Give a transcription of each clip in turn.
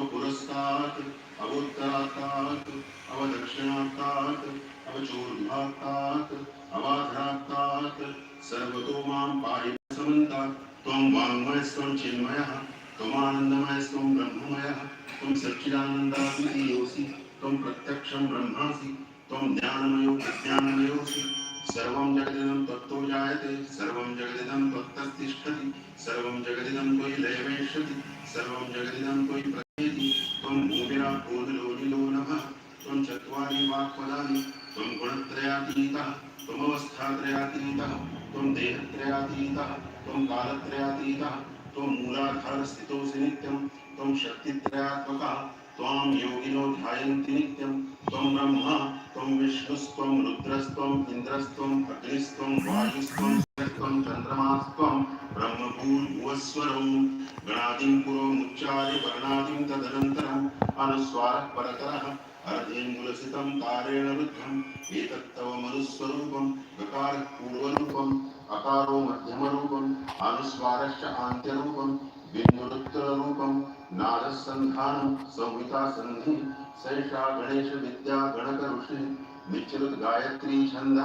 अवपुरस्तात् अवोत्तरात्तात् अवदक्षिणात्तात् अवचोर्ध्वात्तात् अवाधरात्तात् सर्वतो माँ पाहि समन्तात् त्वं वाङ्मयस्त्वं चिन्मयः त्वमानन्दमयस्त्वं ब्रह्ममयः, त्वं सच्चिदानन्दादिति योऽसि त्वं प्रत्यक्षं ब्रह्मासि, त्वं ज्ञानमयो विज्ञानमयोऽसि सर्वं जगदिदं त्वत्तो जायते, सर्वं जगदिदं त्वत्तस्तिष्ठति, सर्वं जगदिदं त्वयि लयवेष्यति सर्वं जगदिदं त्वयि भूमिलोनिलो नभः त्वं चत्वारि वाक्पदानि, त्वं गुणत्रयातीतः त्वमवस्थात्रयातीतः त्वं देहत्रयातीतः, त्वं कालत्रयातीतः त्वं मूलाधारस्थितोऽसि नित्यं, त्वं शक्तित्रयात्मकः, त्वां योगिनो ध्यायन्ति नित्यं, त्वं ब्रह्मा, त्वं विष्णुस्त्वं रुद्रस्त्वम् इन्द्रस्त्वम् अग्निस्त्वं సూర్యస్వం చంద్రమాస్వం బ్రహ్మభూర్భువస్వరం గణాదిం పురో ముచ్చారి వర్ణాదిం తదనంతరం అనుస్వార పరకర అర్ధేంగులసితం కారేణ రుద్ధం ఏతత్తవ మనుస్వరూపం గకార పూర్వరూపం అకారో మధ్యమరూపం అనుస్వారశ్చ ఆంత్యరూపం బిందురుత్తరూపం నాదసంధానం సంహితా సంధి శైషా గణేష విద్యా గణక ఋషి నిశ్చలుత్ గాయత్రీ ఛంద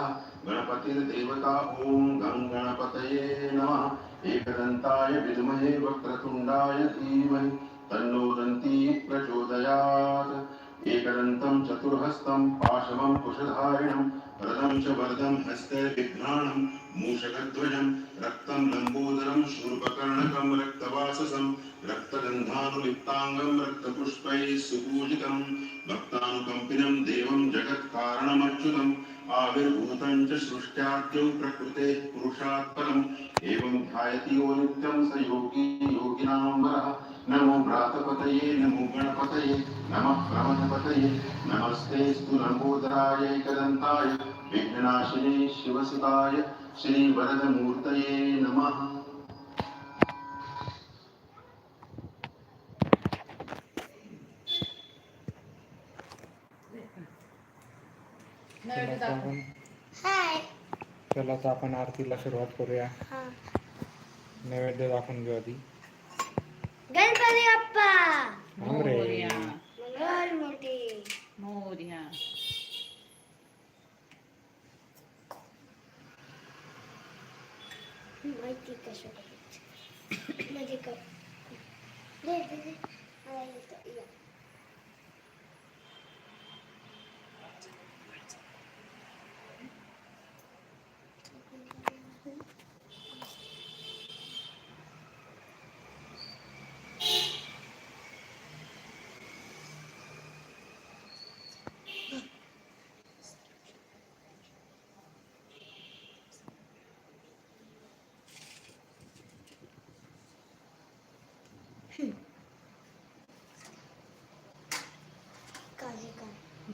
गणपतिर्देवता ॐ गं गणपतये नमः। एकदन्ताय विद्महे वक्रतुण्डाय धीमहि, तन्नो दन्ती प्रचोदयात्। एकदन्तं चतुर्हस्तं पाशमं कुशधारिणं रदं च वरदं हस्ते बिभ्राणं मूषकध्वजं, रक्तं लम्बोदरं, शूर्पकर्णकं, रक्तवाससं, रक्तगन्धानुलिप्ताङ्गं, रक्तपुष्पैः सुपूजितं, भक्तानुकम्पिनं, देवं जगत्कारणमच्युतम्। आविर्भूतं सृष्ट्याद्यौ प्रकृतेः पुरुषात् एवं ध्यायति यो स योगी योगिनां नमो भ्रातपत नमो गणपतये, नमः प्रमथपतये नमस्तेऽस्तु लम्बोदराय एकदन्ताय विघ्ननाशिने शिवसुताय, श्रीवरदमूर्तये नमः। चला आता आपण आरतीला सुरुवात करूया. नैवेद्य दाखवून घेऊ आधी. गणपती बाप्पा. माहिती कसं म्हणजे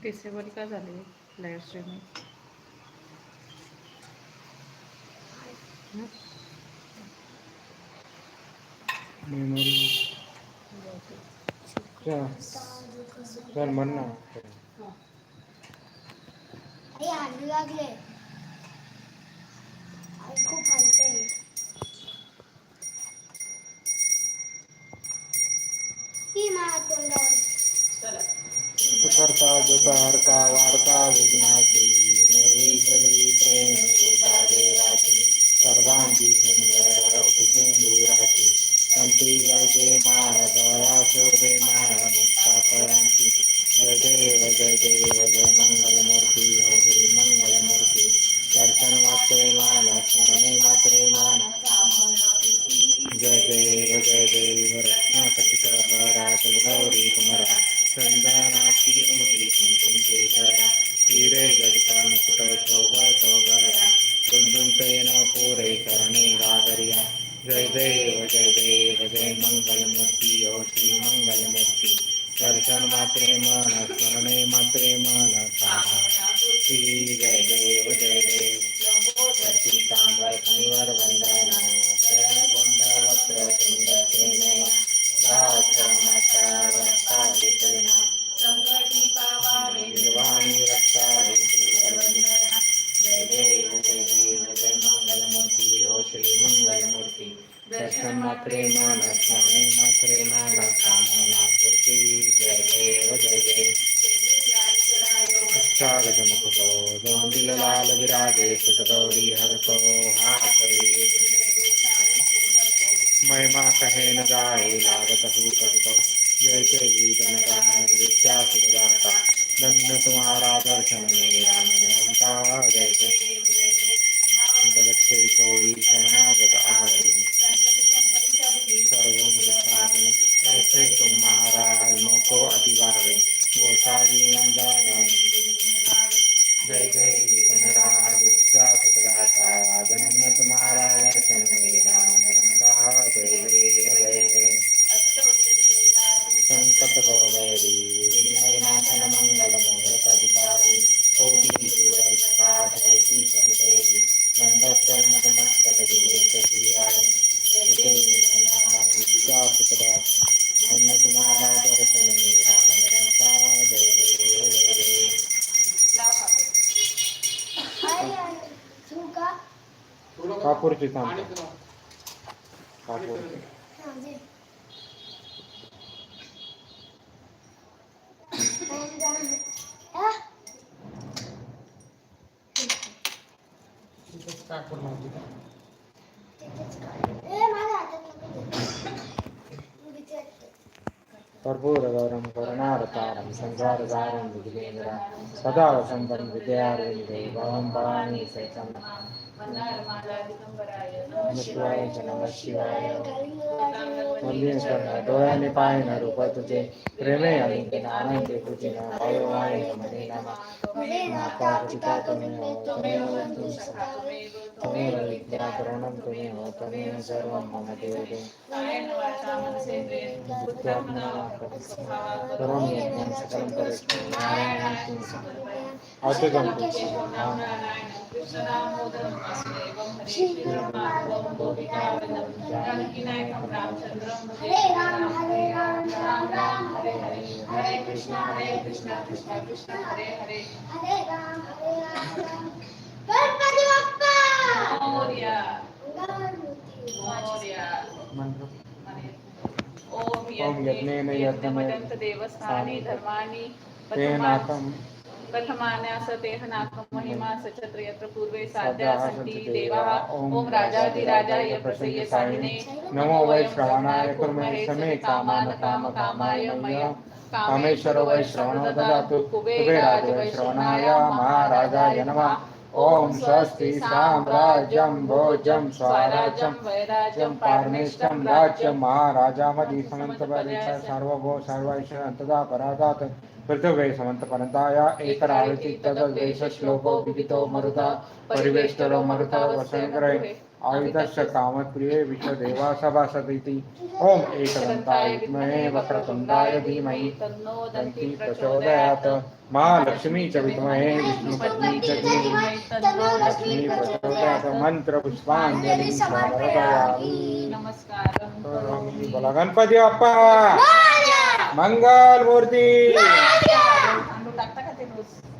कर डिसेंबर का झाले लाईव्ह स्ट्रीमिंग मेमोरी चल चल म्हण ना अरे लागले खूप सुकर्ता दुःखहर्ता वार्ता विज्ञाती पूर्वी प्रेम देवाची सर्वांगी सुंदर उपसिंधुराची संती जळते मार दया, शोभे मार मुक्ता फळांची जय देव जय देव कुंदुंतेन पुरे करणे गागरिया जय देव जय देव जय मंगलमूर्ती ओ श्री मंगलमूर्ती दर्शन मात्रे मन स्मरणे मात्रे मन श्री जय देव जय देव पीतांबर कनिवर सुंदर मंगलमूर्ति ओ श्री मंगलमूर्ति दर्शन मान स्वामी जय देव जय देव हर को महिमा कहे न गाए लागत हु कटको जय जय जीवन राम विद्या सुदाता धन्य तुम्हारा दर्शन मेरा जय जय Dagat sa ikaw, Isa. दे. मी भीती वाटते. कर्पूरगौरं करुणावतारं संसारसारं विघ्नेन्द्र सदा वसन्तं विद्यारविन्दे भवं भवानी सहितं नमः शिवाय नमः शिवाय वंदे डोळ्याने पाहिन रूप तुझे प्रेमे अलिंगन आनंदे तुझे नाम मने नमः माता पिता त्वमेव त्वमेव वन्तु विद्या करुणं त्वमेव त्वमेव सर्वं मम देवते सर्वं यज्ञं सकलं करिष्ये नारायणं औषधं हरे राम हरे राम राम राम हरे हरे हरे कृष्ण हरे कृष्ण कृष्ण कृष्ण हरे हरे हरे राम हरे राम गणपती बाप्पा गणपती मंत्र ओम यज्ञेन यज्ञमदन्त देवस्थानि धर्माणि तेनाकं कथमान्यास तेह नाकं सचत्र यत्र कामेश्वरो वैश्रवणो ददातु कुबेराज वैश्रवणाय महाराजाय नमः। ॐ स्वस्ति साम्राज्यं भोजं स्वराज्यं राज्यं पारमेष्टं राज्यं महाराजामधि सर्वभो तदा परागात् विदितो मरुता परिवेष्टरो मरुता वसङ्करे आयुधस्य कामप्रिये विश्वदेवा सभासदिति ॐ एकदन्ताय विद्महे वक्रतुण्डाय धीमहि। तन्नो दन्ति प्रचोदयात् महालक्ष्मी च विद्महे विष्णुपत्नी च धीमहि। तन्नो लक्ष्मी प्रचोदयात् मन्त्रपुष्पाञ्जलिं समर्पयामि नमस्कारं। बोला गणपती बाप्पा। मंगल मूर्ती. टाकता का ते रोज?